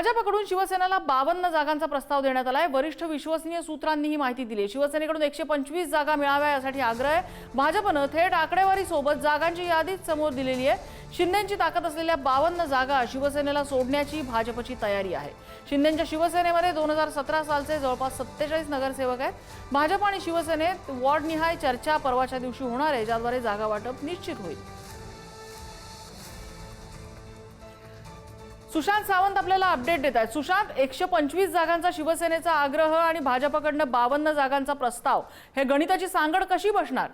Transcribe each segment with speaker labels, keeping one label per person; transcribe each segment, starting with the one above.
Speaker 1: भाजपकडून शिवसेनेला बावन्न जागांचा प्रस्ताव देण्यात आलाय. वरिष्ठ विश्वसनीय सूत्रांनी ही माहिती दिली. आहे. शिवसेनेकडून एकशे पंचवीस जागा मिळाव्या यासाठी आग्रह आहे. भाजपनं थेट आकडेवारीसोबत जागांची यादीच समोर दिलेली आहे. शिंदेची ताकद असलेल्या बावन्न जागा शिवसेनेला सोडण्याची भाजपची तयारी आहे. शिंदेच्या शिवसेनेमध्ये दोन हजार सतरा सालचे जवळपास सत्तेचाळीस नगरसेवक आहेत. भाजप आणि शिवसेनेत वॉर्डनिहाय चर्चा परवाच्या दिवशी होणार आहे ज्याद्वारे जागा वाटप निश्चित होईल. सुशांत सावंत आपल्याला अपडेट देत आहेत. सुशांत एकशे पंचवीस जागांचा शिवसेनेचा आग्रह आणि भाजपकडनं बावन्न जागांचा प्रस्ताव. हे गणिताची सांगड कशी बसणार?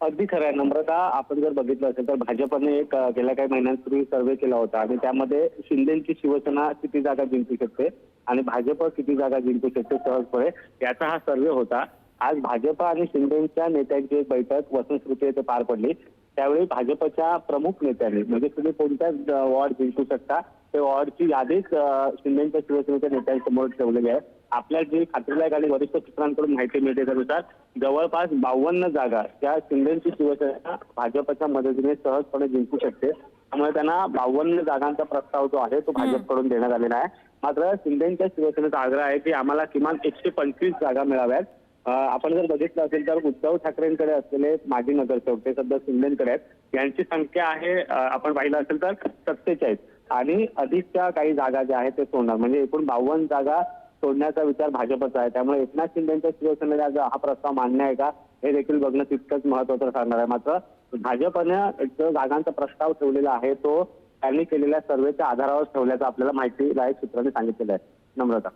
Speaker 2: अगदी खरं आहे. नम्रता आपण जर बघितलं असेल तर भाजपने एक गेल्या काही महिन्यांपूर्वी सर्वे केला होता आणि त्यामध्ये शिंदेची शिवसेना किती जागा जिंकू शकते आणि भाजप किती जागा जिंकू शकते सहजपणे याचा हा सर्वे होता. आज भाजप आणि शिंदेच्या नेत्यांची एक बैठक वसंतश्रुती येथे पार पडली. त्यावेळी भाजपच्या प्रमुख नेत्यांनी म्हणजे तुम्ही कोणत्या वॉर्ड जिंकू शकता ते वॉर्डची यादीच शिंदेच्या शिवसेनेच्या नेत्यांसमोर ठेवलेली आहे. आपल्या जी खात्रीलायक आणि वरिष्ठ सूत्रांकडून माहिती मिळते त्यानुसार जवळपास बावन्न जागा त्या शिंदेची शिवसेना भाजपच्या मदतीने सहजपणे जिंकू शकते. त्यामुळे त्यांना बावन्न जागांचा प्रस्ताव जो आहे तो भाजपकडून देण्यात आलेला आहे. मात्र शिंदेच्या शिवसेनेचा आग्रह आहे की आम्हाला किमान एकशे पंचवीस जागा मिळाव्यात. आपण जर बघितलं असेल तर उद्धव ठाकरेंकडे असलेले माजी नगरसेवक ते सध्या शिंदेकडे आहेत. यांची संख्या आहे आपण पाहिलं असेल तर सत्तेचाळीस. आणि अधिकच्या काही जागा ज्या आहेत ते सोडणार. म्हणजे एकूण बावन्न जागा सोडण्याचा विचार भाजपचा आहे. त्यामुळे एकनाथ शिंदेच्या शिवसेनेला हा प्रस्ताव मान्य आहे का हे देखील बघणं तितकंच महत्वाचं ठरणार आहे. मात्र भाजपनं जो जागांचा प्रस्ताव ठेवलेला आहे तो त्यांनी केलेल्या सर्वेच्या आधारावर ठेवल्याचं आपल्याला माहिती लायक सूत्रांनी सांगितलेलं आहे. नम्रता.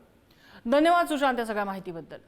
Speaker 1: धन्यवाद सुशांत या सगळ्या माहितीबद्दल.